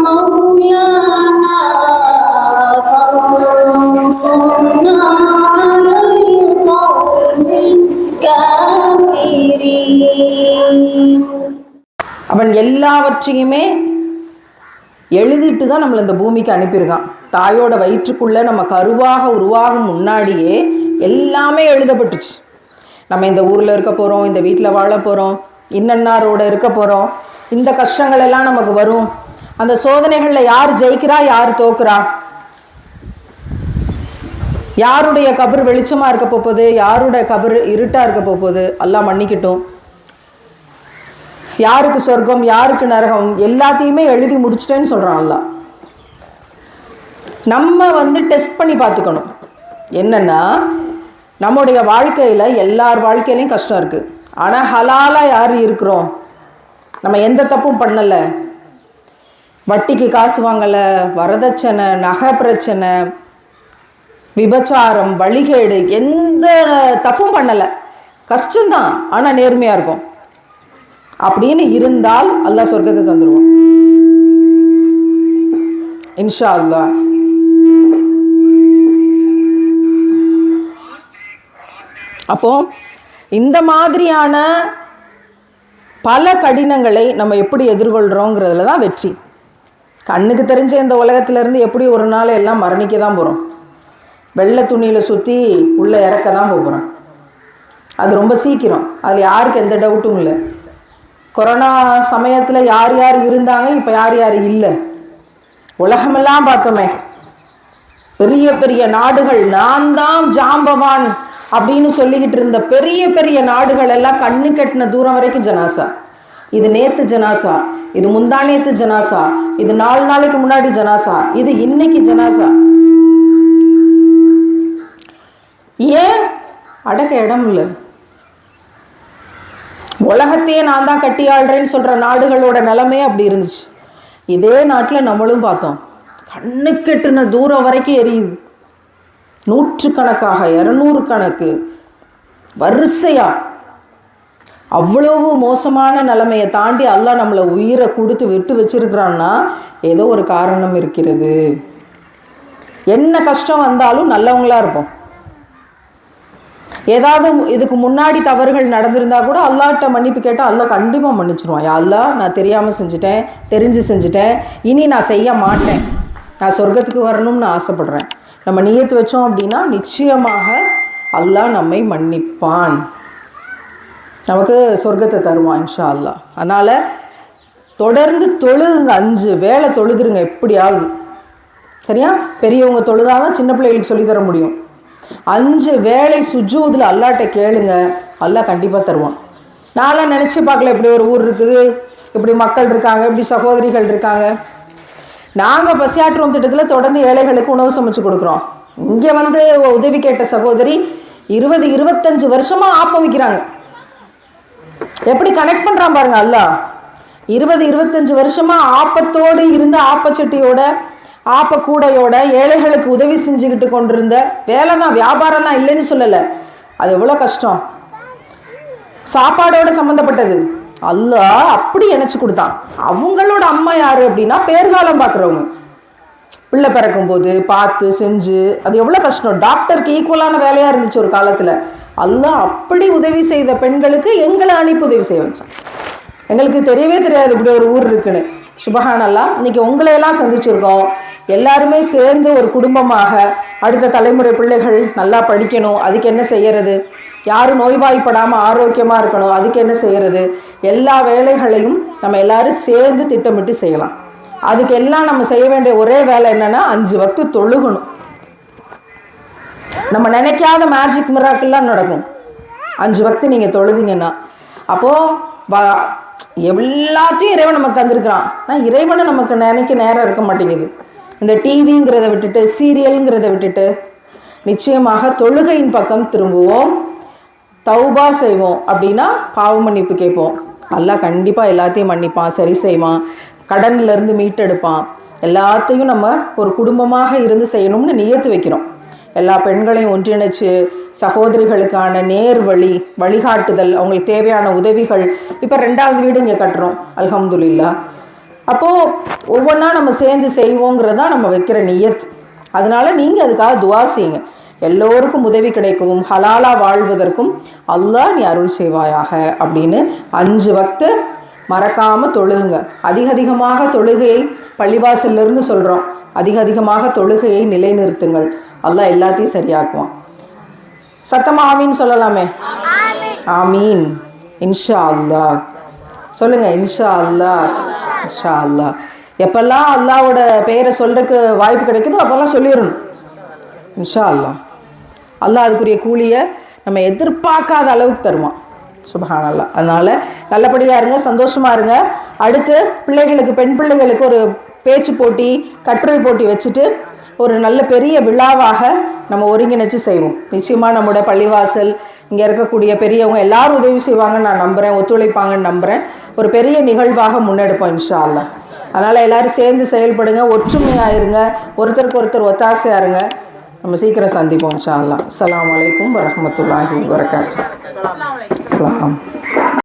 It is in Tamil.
مولانا فانصرنا على القوم الكافرين அவன் எல்லாவற்றையுமே எழுதிட்டு தான் நம்மளை இந்த பூமிக்கு அனுப்பியிருக்கான் தாயோட வயிற்றுக்குள்ளே நம்ம கருவாக உருவாகும் முன்னாடியே எல்லாமே எழுதப்பட்டுச்சு நம்ம இந்த ஊரில் இருக்க போகிறோம் இந்த வீட்டில் வாழ போகிறோம் இன்னன்னாரோட இருக்க போகிறோம் இந்த கஷ்டங்கள் எல்லாம் நமக்கு வரும் அந்த சோதனைகளில் யார் ஜெயிக்கிறா யார் தோக்குறா? யாருடைய கபர் வெளிச்சமாக இருக்க போகுது யாருடைய கபர் இருட்டாக இருக்க போகுது எல்லாம் மன்னிக்கட்டும். யாருக்கு சொர்க்கம் யாருக்கு நரகம் எல்லாத்தையுமே எழுதி முடிச்சிட்டேன்னு சொல்கிறான் நம்ம வந்து டெஸ்ட் பண்ணி பார்த்துக்கணும். என்னன்னா நம்முடைய வாழ்க்கையில் எல்லார் வாழ்க்கையிலையும் கஷ்டம் இருக்குது ஆனால் ஹலாலாக யார் இருக்கிறோம்? நம்ம எந்த தப்பும் பண்ணலை. வட்டிக்கு காசு வாங்கலை வரதட்சணை நகை பிரச்சனை விபச்சாரம் வழிகேடு எந்த தப்பும் பண்ணலை. கஷ்டம்தான் ஆனால் நேர்மையாக இருக்கும். அப்படின்னு இருந்தால் அல்லாஹ் சொர்க்கத்தை தந்துடுவோம் இன்ஷா அல்லா அப்போ இந்த மாதிரியான பல கடினங்களை நம்ம எப்படி எதிர்கொள்கிறோங்கிறதுல தான் வெற்றி. கண்ணுக்கு தெரிஞ்ச இந்த உலகத்திலேருந்து எப்படி ஒரு நாள் எல்லாம் மரணிக்க தான் போகிறோம் வெள்ளை துணியில் சுற்றி உள்ளே இறக்க தான் போகிறோம் அது ரொம்ப சீக்கிரம். அதில் யாருக்கு எந்த டவுட்டும் இல்லை. கொரோனா சமயத்தில் யார் யார் இருந்தாங்க இப்போ யார் யார் இல்லை? உலகமெல்லாம் பார்த்தோமே. பெரிய பெரிய நாடுகள் நான் தான் ஜாம்பவான் அப்படின்னு சொல்லிக்கிட்டு இருந்த பெரிய பெரிய நாடுகள் எல்லாம் கண்ணு கட்டின தூரம் வரைக்கும் ஜனாசா. இது நேத்து ஜனாசா இது முந்தா நேத்து ஜனாசா இது நாலு நாளைக்கு முன்னாடி ஜனாசா இது இன்னைக்கு ஜனாசா. ஏன் அடக்க இடம் இல்லை? உலகத்தையே நான் தான் கட்டி ஆள்றேன்னு சொல்கிற நாடுகளோட நிலமே அப்படி இருந்துச்சு. இதே நாட்டில் நம்மளும் பார்த்தோம். கண்ணுக்கெட்டுன தூரம் வரைக்கும் எரியுது. நூற்றுக்கணக்காக இரநூறு கணக்கு வரிசையா அவ்வளவு மோசமான நிலைமையை தாண்டி அல்லாஹ் நம்மளை உயிரை கொடுத்து விட்டு வச்சிருக்கிறான்னா ஏதோ ஒரு காரணம் இருக்கிறது. என்ன கஷ்டம் வந்தாலும் நல்லவங்களா இருப்போம். ஏதாவது இதுக்கு முன்னாடி தவறுகள் நடந்திருந்தா கூட அல்லாட்ட மன்னிப்பு கேட்டால் அல்லா கண்டிப்பாக மன்னிச்சிருவான். அல்லா நான் தெரியாமல் செஞ்சுட்டேன் தெரிஞ்சு செஞ்சுட்டேன் இனி நான் செய்ய மாட்டேன். நான் சொர்க்கத்துக்கு வரணும்னு ஆசைப்படுறேன். நம்ம நியத்து வச்சோம் அப்படின்னா நிச்சயமாக அல்லாஹ் நம்மை மன்னிப்பான். நமக்கு சொர்க்கத்தை தருவான் இன்ஷா அல்லாஹ் அதனால் தொடர்ந்து தொழுதுங்க அஞ்சு. வேலை தொழுதுருங்க எப்படியாவது. சரியா? பெரியவங்க தொழுதாதான் சின்ன பிள்ளைகளுக்கு சொல்லித் தர முடியும். அஞ்சு வேலை சுஜூதில் அல்லாட்ட கேளுங்க அல்லா கண்டிப்பாக தருவான். நான்லாம் நினச்சி பார்க்கல இப்படி ஒரு ஊர் இருக்குது இப்படி மக்கள் இருக்காங்க இப்படி சகோதரிகள் இருக்காங்க. நாங்கள் பசியாற்றுவோம் திட்டத்தில் தொடர்ந்து ஏழைகளுக்கு உணவு சமைச்சு கொடுக்குறோம். இங்கே வந்து உதவி கேட்ட சகோதரி இருபது இருபத்தஞ்சு வருஷமாக ஆப்பமிக்கிறாங்க. எப்படி கனெக்ட் பண்ணுறான் பாருங்க அல்லா. இருபது இருபத்தஞ்சு வருஷமா ஆப்பத்தோடு இருந்த ஆப்பச்சட்டியோட ஆப்பக்கூடையோட ஏழைகளுக்கு உதவி செஞ்சுக்கிட்டு கொண்டிருந்த வேலை தான் வியாபாரம் தான் இல்லைன்னு சொல்லலை. அது எவ்வளோ கஷ்டம். சாப்பாடோட சம்மந்தப்பட்டது அல்ல அப்படி இணைச்சு கொடுத்தான். அவங்களோட அம்மா யாரு அப்படின்னா பேர்காலம் பார்க்குறவங்க பிள்ளை பிறக்கும்போது பார்த்து செஞ்சு அது எவ்வளோ கஷ்டம். டாக்டருக்கு ஈக்குவலான வேலையாக இருந்துச்சு ஒரு காலத்தில். அல்லாஹ் அப்படி உதவி செய்த பெண்களுக்கு எங்களை அனுப்பி உதவி செய்ய வச்சான். எங்களுக்கு தெரியவே தெரியாது இப்படி ஒரு ஊர் இருக்குன்னு. சுபஹானல்லா இன்னைக்கு உங்களையெல்லாம் சந்திச்சிருக்கோம். எல்லாருமே சேர்ந்து ஒரு குடும்பமாக அடுத்த தலைமுறை பிள்ளைகள் நல்லா படிக்கணும் அதுக்கு என்ன செய்யறது? யாரும் நோய்வாய்ப்படாமல் ஆரோக்கியமாக இருக்கணும் அதுக்கு என்ன செய்யறது? எல்லா வேலைகளையும் நம்ம எல்லாரும் சேர்ந்து திட்டமிட்டு செய்யலாம். அதுக்கு எல்லாம் நம்ம செய்ய வேண்டிய ஒரே வேலை என்னென்னா அஞ்சு வக்து தொழுகணும். நம்ம நினைக்காத மேஜிக் மிராக்கெல்லாம் நடக்கும். அஞ்சு பக்தி நீங்கள் தொழுதிங்கன்னா. அப்போது எல்லாத்தையும் இறைவன் நமக்கு தந்திருக்கிறான். ஆனால் இறைவனை நமக்கு நினைக்க நேரம் இருக்க மாட்டேங்குது. இந்த டிவிங்கிறத விட்டுட்டு சீரியலுங்கிறத விட்டுட்டு நிச்சயமாக தொழுகையின் பக்கம் திரும்புவோம். தௌபா செய்வோம். அப்படின்னா பாவ மன்னிப்பு கேட்போம். நல்லா கண்டிப்பாக எல்லாத்தையும் மன்னிப்பான் சரி செய்வான். கடன்லேருந்து மீட்டெடுப்பான். எல்லாத்தையும் நம்ம ஒரு குடும்பமாக இருந்து செய்யணும்னு நியத்து வைக்கிறோம். எல்லா பெண்களையும் ஒன்றிணைச்சு சகோதரிகளுக்கான நேர் வழி வழிகாட்டுதல் அவங்களுக்கு தேவையான உதவிகள். இப்போ ரெண்டாவது வீடு இங்கே கட்டுறோம். அல்ஹம்துலில்லா. அப்போது ஒவ்வொன்றா நம்ம சேர்ந்து செய்வோங்கிறது தான் நம்ம வைக்கிற நியத். அதனால நீங்கள் அதுக்காக துவா செய்யுங்க. எல்லோருக்கும் உதவி கிடைக்கவும் ஹலாலா வாழ்வதற்கும் அல்லாஹ் நீ அருள் செய்வாயாக அப்படின்னு அஞ்சு வக்து மறக்காமல் தொழுகுங்க. அதிக அதிகமாக தொழுகையை பள்ளிவாசல்லிருந்து சொல்கிறோம் அதிக அதிகமாக தொழுகையை நிலைநிறுத்துங்கள். அல்லாஹ் எல்லாத்தையும் சரியாக்குவான். சத்தமாக ஆமீன் சொல்லலாமே? ஆமீன். இன்ஷா அல்லா சொல்லுங்க இன்ஷா அல்லா இன்ஷா அல்லா எப்பெல்லாம் அல்லாவோட பெயரை சொல்றதுக்கு வாய்ப்பு கிடைக்குதோ அப்போல்லாம் சொல்லிடணும். இன்ஷா அல்லாஹ் அல்லாஹ் அதுக்குரிய கூலியை நம்ம எதிர்பார்க்காத அளவுக்கு தருவான். சுபஹான் அல்லாஹ் அதனால நல்லபடியாக இருங்க சந்தோஷமாக இருங்க. அடுத்து பிள்ளைகளுக்கு பெண் பிள்ளைகளுக்கு ஒரு பேச்சு போட்டி கட்டுரை போட்டி வச்சுட்டு ஒரு நல்ல பெரிய விழாவாக நம்ம ஒருங்கிணைச்சு செய்வோம். நிச்சயமாக நம்மளோட பள்ளிவாசல் இங்கே இருக்கக்கூடிய பெரியவங்க எல்லாரும் உதவி செய்வாங்கன்னு நான் நம்புகிறேன் ஒத்துழைப்பாங்கன்னு நம்புகிறேன் ஒரு பெரிய நிகழ்வாக முன்னெடுப்போம் இன்ஷா அல்லாஹ் அதனால் எல்லாரும் சேர்ந்து செயல்படுங்க ஒற்றுமையாக இருங்க ஒருத்தருக்கு ஒருத்தர் ஒத்தாசையாக இருங்க. நம்ம சீக்கிரம் சந்திப்போம் இன்ஷா அல்லாஹ் அஸ்ஸலாமு அலைக்கும் வரஹ்மத்துல்லாஹி வரகாத்து அஸ்ஸலாம்